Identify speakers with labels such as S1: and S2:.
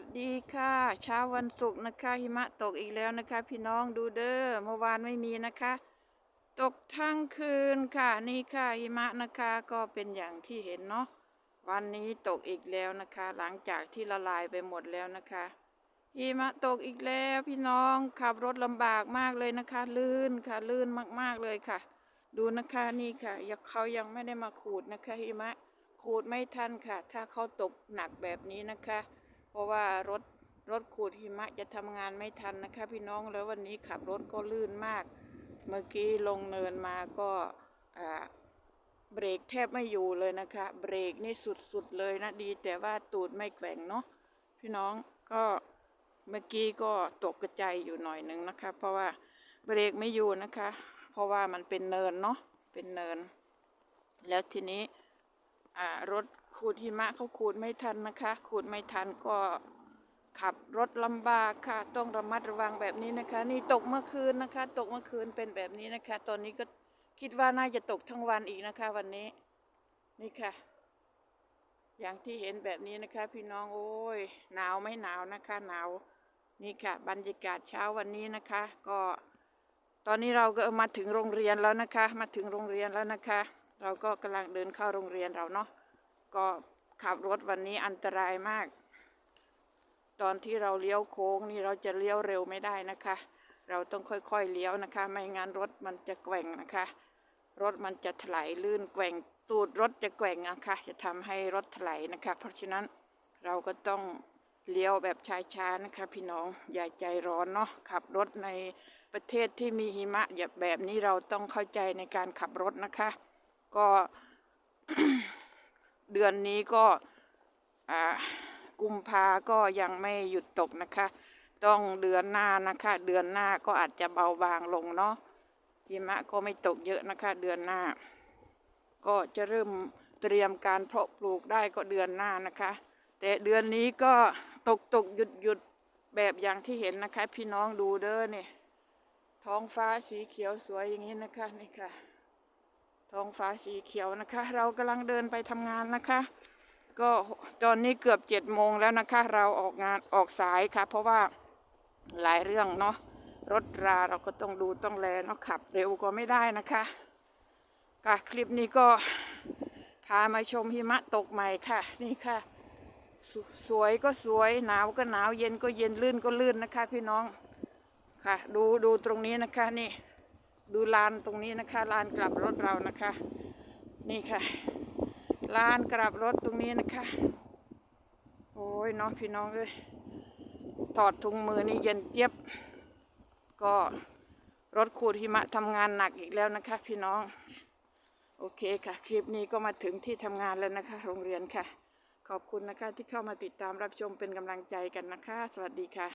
S1: วัสดีค่ะเช้าวันศุกร์นะคะ หิมะตกอีกแล้วนะคะ พี่น้องดูเด้อเมื่อวานไม่มีนะคะ ตกทั้งคืนค่ะนี่ค่ะหิมะนะคะก็เป็นอย่างที่เห็นเนาะวันนี้ตกอีกแล้วนะคะ หลังจากที่ละลายไปหมดแล้วนะคะหิมะตกอีกแล้วพี่น้องขับรถลำบากมากเลยนะคะ ลื่นค่ะลื่นมากๆเลยค่ะ ดูนะคะนี่ค่ะยเขายังไม่ได้มาขูดนะคะหิมะขูดไม่ทันค่ะ ถ้าเขาตกหนักแบบนี้นะคะ ราะว่ารถรถขูดหิมะจะทำงานไม่ทันนะคะ พี่น้องแล้ววันนี้ขับรถก็ลื่นมาก เมื่อกี้ลงเนินมาก็เบรกแทบไม่อยู่เลยนะคะ เบรกนี่สุดๆเลยนะดี แต่ว่าตูดไม่แกว่งเนาะพี่น้องก็เมื่อกี้ก็ตกกระจายอยู่หน่อยหนึ่งนะคะ เพราะว่าเบรกไม่อยู่นะคะ เพราะว่ามันเป็นเนินเนาะเป็นเนิน แล้วทีนี้รถ ขูดหิมะเขาขูดไม่ทันนะคะ ขูดไม่ทันก็ขับรถลำบากค่ะ ต้องระมัดระวังแบบนี้นะคะ นี่ตกเมื่อคืนนะคะ ตกเมื่อคืนเป็นแบบนี้นะคะ ตอนนี้ก็คิดว่าน่าจะตกทั้งวันอีกนะคะ วันนี้นี่ค่ะ อย่างที่เห็นแบบนี้นะคะ พี่น้องโอ้ยหนาวไม่หนาวนะคะ หนาวนี่ค่ะ บรรยากาศเช้าวันนี้นะคะ ก็ ตอนนี้เราก็มาถึงโรงเรียนแล้วนะคะ มาถึงโรงเรียนแล้วนะคะ เราก็กำลังเดินเข้าโรงเรียนเราเนาะ ก็ขับรถวันนี้อันตรายมาก ตอนที่เราเลี้ยวโค้งนี่เราจะเลี้ยวเร็วไม่ได้นะคะ เราต้องค่อยๆเลี้ยวนะคะ ไม่งั้นรถมันจะแกว่งนะคะ รถมันจะถลายลื่นแกว่งตูดรถจะแกว่งนะคะ จะทำให้รถถลายนะคะ เพราะฉะนั้นเราก็ต้องเลี้ยวแบบช้าๆนะคะ พี่น้องอย่าใจร้อนเนาะขับรถในประเทศที่มีหิมะแบบนี้เราต้องเข้าใจในการขับรถนะคะ ก็ เดือนนี้ก็กุมภาก็ยังไม่หยุดตกนะคะ ต้องเดือนหน้านะคะ เดือนหน้าก็อาจจะเบาบางลงเนาะหิมะก็ไม่ตกเยอะนะคะ เดือนหน้า ก็จะเริ่มเตรียมการเพาะปลูกได้ก็เดือนหน้านะคะ แต่เดือนนี้ก็ตกตกหยุดหยุดแบบอย่างที่เห็นนะคะ พี่น้องดูเด้อเนี่ยท้องฟ้าสีเขียวสวยอย่างนี้นะคะนี่ค่ะ ท้องฟ้าสีเขียวนะคะ เรากำลังเดินไปทำงานนะคะ ก็ตอนนี้เกือบเจ็ดโมงแล้วนะคะ เราออกงานออกสายค่ะ เพราะว่าหลายเรื่องเนาะรถราเราก็ต้องดูต้องแลเนาะขับ เร็วก็ไม่ได้นะคะค่ะคลิปนี้ก็พามาชมหิมะตกใหม่ค่ะ นี่ค่ะ สสวยก็สวยหนาวก็หนาวเย็นก็เย็นลื่นก็ลื่นนะคะ พี่น้องค่ะ ดูดูตรงนี้นะคะนี่ ดูลานตรงนี้นะคะลานกลับรถเรานะคะ นี่ค่ะลานกลับรถตรงนี้นะคะ โอ้ยน้องพี่น้องเอ้ยถอดถุงมือนี่เย็นเจี๊ยบ ก็รถขูดหิมะทำงานหนักอีกแล้วนะคะ พี่น้อง โอเคค่ะ คลิปนี้ก็มาถึงที่ทำงานแล้วนะคะ โรงเรียนค่ะ ขอบคุณนะคะที่เข้ามาติดตามรับชมเป็นกำลังใจกันนะคะ สวัสดีค่ะ